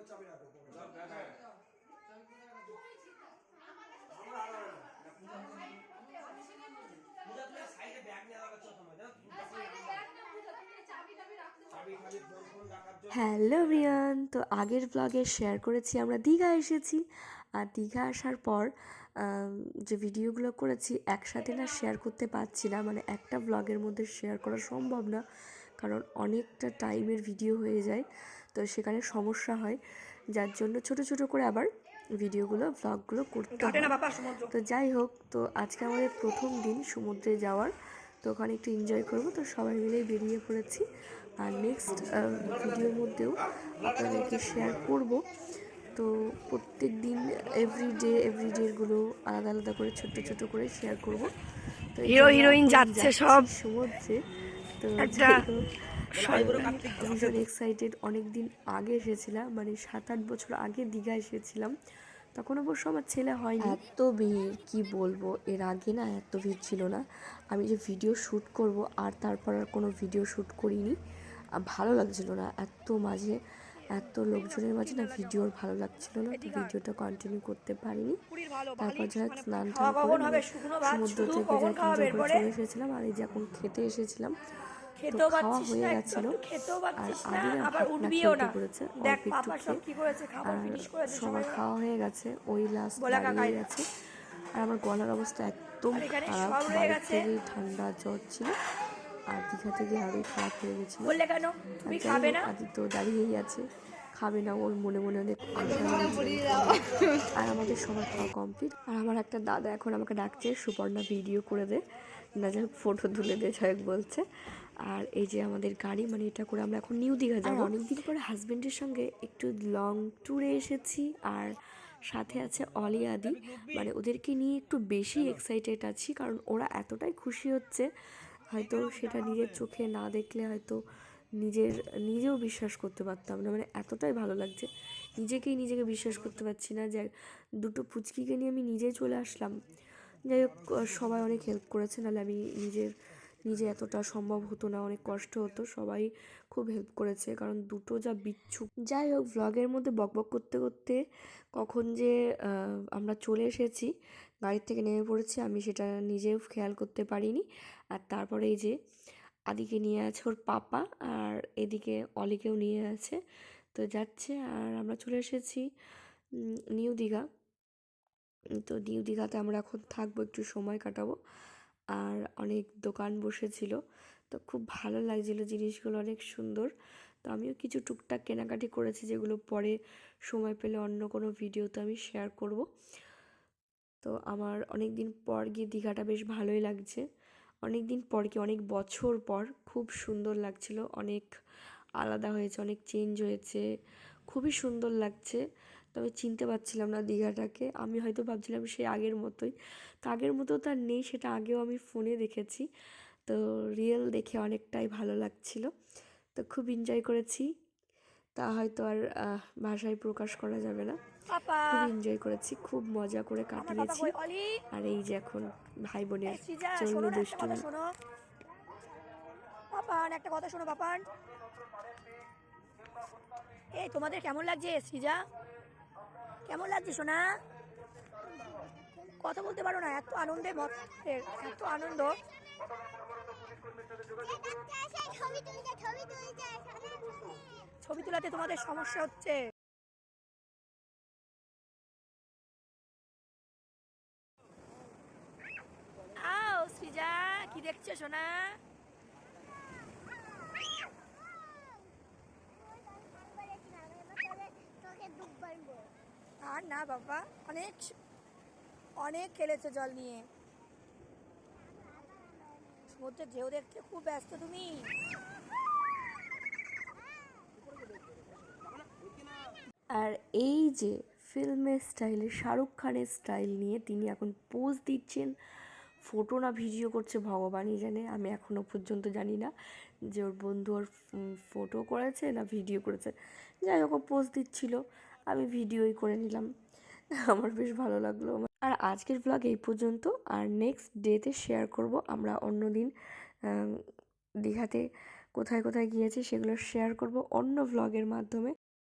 পকেটে চাবি রাখো হ্যালো রিয়ান তো আগের ব্লগে শেয়ার করেছি আমরা দীঘা এসেছি। আর দীঘা আসার পর যে ভিডিওগুলো করেছি একসাথে না শেয়ার করতে পারছি না মানে একটা ব্লগের মধ্যে শেয়ার করা সম্ভব না। কারণ অনেকটা টাইমের ভিডিও হয়ে যায় তো সেখানে সমস্যা হয়। যার জন্য ছোট ছোট করে আবার ভিডিওগুলো ব্লগগুলো করতে হয়। তো যাই হোক তো আজকে আমাদের প্রথম দিন সমুদ্রে যাওয়ার তো ওখানে একটু এনজয় করব। তো সবাই মিলেই বেরিয়ে পড়েছি। আর নেক্সট ভিডিওর মধ্যেও আপনাদেরকে শেয়ার করব। তো প্রত্যেক দিন এভরিডে এভরিডেগুলো আলাদা আলাদা করে ছোট ছোট করে শেয়ার করব। তো হিরো হিরোইন যাচ্ছে সব। সমুদ্রে। তো ভীষণ এক্সাইটেড অনেক দিন আগে এসেছিলাম মানে সাত আট বছর আগে দীঘা এসেছিলাম। তখন অবশ্য আমার ছেলে হয়নি। এত ভিড় কি বলব? এর আগে না এত ভিড় ছিল না। আমি যে ভিডিও শ্যুট করব আর তারপর আর কোনো ভিডিও শ্যুট করিনি। ভালো লাগছিল না। এত মাঝে এত লোকজনের মাঝে না ভিডিওর ভালো লাগছিল না তো ভিডিওটা কন্টিনিউ করতে পারিনি। তারপর যাই হোক স্নান টান করে সমুদ্র থেকে যাই? চলে এসেছিলাম আর এই যে এখন খেতে এসেছিলাম খেতেও খাওয়া পাচ্ছিস হয়ে না গেছিল। একদম খেতেও আর পাচ্ছিস না আবার উঠবিও না। দেখ পাপা সব কি করেছে খাবার ফিনিশ করেছে সবার সবাই খাওয়া হয়ে গেছে ওই লাস্ট এটা। গেছে। আর আমার গলার অবস্থা একদম খারাপ বাড়ি থেকেই ঠান্ডা জ্বর ছিল। আর দীঘা থেকে আরোই খারাপ হয়ে গেছিল। বললে কেন? তুমি খাবে না? আদি তো দাঁড়িয়েই আছে খাবে না ওর মনে মনে অনেক আর আমাদের সবার খাওয়া কমপ্লিট আর আমার একটা দাদা এখন আমাকে ডাকছে সুপর্ণা ভিডিও করে দে। না হোক ফটো তুলে দে যাই বলছে। আর এই যে আমাদের গাড়ি মানে এটা করে আমরা এখন নিউ দীঘা যাব। অনেকদিন পরে হাজবেন্ডের সঙ্গে একটু লং ট্যুরে এসেছি। আর সাথে আছে অলি আদি। মানে ওদেরকে নিয়ে একটু বেশি এক্সাইটেড আছি কারণ ওরা এতটাই খুশি হচ্ছে। হয়তো সেটা নিজের চোখে না দেখলে হয়তো নিজের, নিজেও বিশ্বাস করতে পারতাম না। মানে এতটাই ভালো লাগছে। নিজেকেই নিজেকে বিশ্বাস করতে পারছি না যে দুটো পুচকিকে নিয়ে আমি নিজেই চলে আসলাম। যাই হোক সবাই অনেক হেল্প করেছে, নাহলে আমি নিজের, নিজে এতটা সম্ভব হতো না, অনেক কষ্ট হতো। সবাই খুব হেল্প করেছে, কারণ দুটো যা বিচ্ছু। যাই হোক ভ্লগের মধ্যে বকবক করতে করতে কখন যে আমরা চলে এসেছি গাড়ির থেকে নেমে পড়েছি, আমি সেটা নিজেও খেয়াল করতে পারিনি। আর তারপরে এই যে আদিকে নিয়ে আছে ওর পাপা আর এদিকে অলিকেও নিয়ে আছে। তো যাচ্ছে আর আমরা চলে এসেছি নিউ দীঘা। তো নিউ দীঘাতে আমরা এখন থাকব, একটু সময় কাটাবো। আর অনেক দোকান বসেছিল, তো খুব ভালো লাগছিল জিনিসগুলো, অনেক সুন্দর। তো আমিও কিছু টুকটাক কেনাকাটি করেছি, যেগুলো পরে সময় পেলে অন্য কোনো ভিডিওতে আমি শেয়ার করব। তো আমার অনেক দিন পর গিয়ে দীঘাটা বেশ ভালোই লাগছে। অনেক দিন পর কি, অনেক বছর পর খুব সুন্দর লাগছিল, অনেক আলাদা হয়েছে, অনেক চেঞ্জ হয়েছে, খুবই সুন্দর লাগছে। তবে চিনতে পারছিলাম না দীঘাটাকে, আমি হয়তো ভাবছিলাম সেই আগের মতোই। তো আগের মতো তো আর নেই, সেটা আগেও আমি ফোনে দেখেছি। তো রিয়েল দেখে অনেকটাই ভালো লাগছিল। তো খুব এনজয় করেছি। তা হয়তো আর ভাষায় প্রকাশ করা যাবে না। খুব এনজয় করেছি খুব মজা করে কাটিয়েছি। আর এই যে এখন ভাই বোনের কথা দুষ্টুমি পাপান একটা কথা শোনো পাপান। এই তোমাদের কেমন লাগছে? সৃজা কেমন লাগছে সোনা? কথা বলতে পারো না এত আনন্দে মত এত আনন্দ। ছবি তোলাতে তোমাদের সমস্যা হচ্ছে। আও, সৃজা, কি দেখছ সোনা? আর না বাবা, অনেক অনেক খেলেছো জল নিয়ে। সমুদ্রের ঢেউ দেখতে খুব ব্যস্ত তুমি। আর এই যে ফিল্মের স্টাইলে শাহরুখ খানের স্টাইল নিয়ে তিনি এখন পোজ দিচ্ছেন, ফটো না ভিডিও করছে ভগবানই জানে, আমি এখনও পর্যন্ত জানি না যে ওর বন্ধু ওর ফটো করেছে না ভিডিও করেছে। যাই হোক পোজ দিচ্ছিল, আমি ভিডিওই করে নিলাম। আমার বেশ ভালো লাগল আর আজকের ব্লগ এই পর্যন্ত, আর নেক্সট ডেতে শেয়ার করব আমরা অন্য দিন দীঘাতে কোথায় কোথায় গিয়েছি সেগুলো শেয়ার করব অন্য ভ্লগের মাধ্যমে।